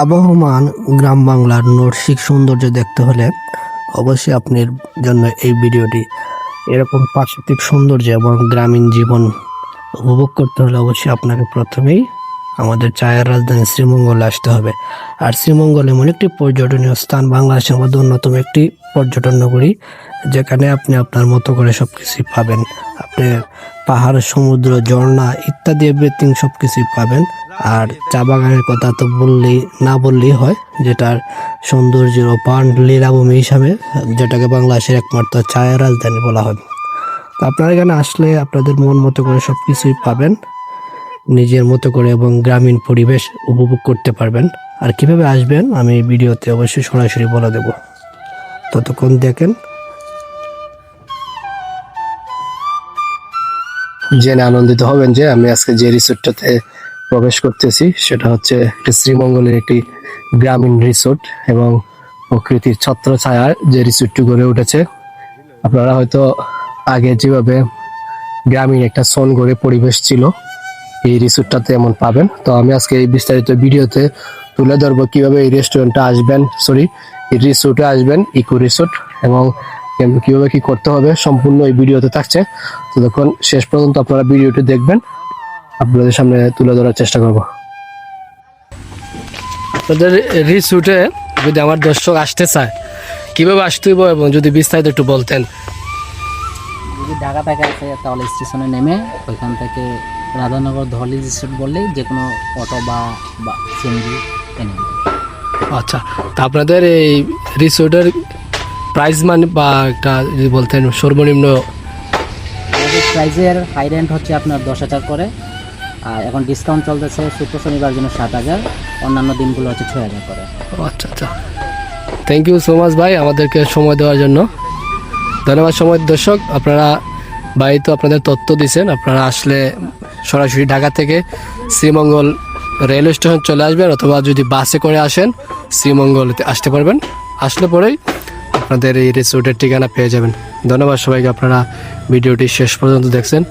আবহমান গ্রাম বাংলার নৈসিক সৌন্দর্য দেখতে হলে অবশ্যই আপনার জন্য এই ভিডিওটি এরকম প্রাকৃতিক সৌন্দর্য এবং গ্রামীণ জীবন উপভোগ করতে হলে অবশ্যই আপনাকে প্রথমেই আমাদের চায়ের রাজধানী শ্রীমঙ্গলে আসতে হবে। আর শ্রীমঙ্গল এমন একটি পর্যটনীয় স্থান বাংলাদেশের মধ্যে অন্যতম একটি পর্যটন নগরী, যেখানে আপনি আপনার মতো করে সব কিছুই পাবেন। আপনি পাহাড়, সমুদ্র, ঝর্ণা ইত্যাদি এভরিথিং সব কিছুই পাবেন। আর চা বাগানের কথা তো বললেই, না বললেই হয়, যেটার সৌন্দর্যের অপার লীলাভূমি হিসাবে, যেটাকে বাংলাদেশের একমাত্র চায়ের রাজধানী বলা হয়। তো আপনারা এখানে আসলে আপনাদের মন মতো করে সব কিছুই পাবেন, নিজের মতো করে এবং গ্রামীণ পরিবেশ উপভোগ করতে পারবেন। আর কীভাবে আসবেন, আমি ভিডিওতে অবশ্যই সরাসরি বলে দেব। ততক্ষণ দেখেন জেনে আনন্দিত হবেন যে আমি আজকে যে রিসোর্টটাতে প্রবেশ করতেছি, সেটা হচ্ছে একটি শ্রীমঙ্গলের একটি গ্রামীণ রিসোর্ট এবং প্রকৃতির ছত্র ছায়ার যে রিসোর্টটি গড়ে উঠেছে। আপনারা হয়তো আগে যেভাবে গ্রামীণ একটা সন গড়ে পরিবেশ ছিল, এই রিসোর্টটাতে এমন পাবেন। তো আমি আজকে এই বিস্তারিত ভিডিওতে তুলে ধরবো কীভাবে এই রেস্টুরেন্টটা আসবেন সরি এই রিসোর্টে আসবেন, ইকো রিসোর্ট এবং কীভাবে কি করতে হবে সম্পূর্ণ এই ভিডিওতে থাকছে। তো তখন শেষ পর্যন্ত আপনারা ভিডিওটি দেখবেন। আপনাদের সামনে তুলে ধরার চেষ্টা করব। আপনাদের রিসোর্টে যদি আমার দর্শক আসতে চায় কীভাবে আসতে হইব এবং যদি বিস্তারিত একটু বলতেন? যদি ঢাকা থেকে আসে তাহলে স্টেশনে নেমে ওইখান থেকে রাধানগর ধলি রিসোর্ট বললেই যে কোনো অটো বা সিএনজি এনে আচ্ছা তা আপনাদের এই রিসোর্টের প্রাইস মানে বা একটা যদি বলতেন সর্বনিম্ন প্রাইজের হাই রেন্ট হচ্ছে আপনার দশ হাজার করে। আর এখন ডিসকাউন্ট চলতেছে শুক্র শনিবার জন্য সাত হাজার অন্যান্য দিনগুলো হচ্ছে ছয় হাজার করে। আচ্ছা আচ্ছা। থ্যাংক ইউ সো মাচ ভাই আমাদেরকে সময় দেওয়ার জন্য। ধন্যবাদ সময় দর্শক আপনারা ভাই তো আপনাদের তথ্য দিচ্ছেন আপনারা আসলে সরাসরি ঢাকা থেকে শ্রীমঙ্গল রেলওয়ে স্টেশন চলে আসবেন অথবা যদি বাসে করে আসেন শ্রীমঙ্গলতে আসতে পারবেন। আসলে পরেই আপনাদের এই রিসোর্টের ঠিকানা পেয়ে যাবেন। ধন্যবাদ সবাইকে আপনারা ভিডিওটি শেষ পর্যন্ত দেখছেন।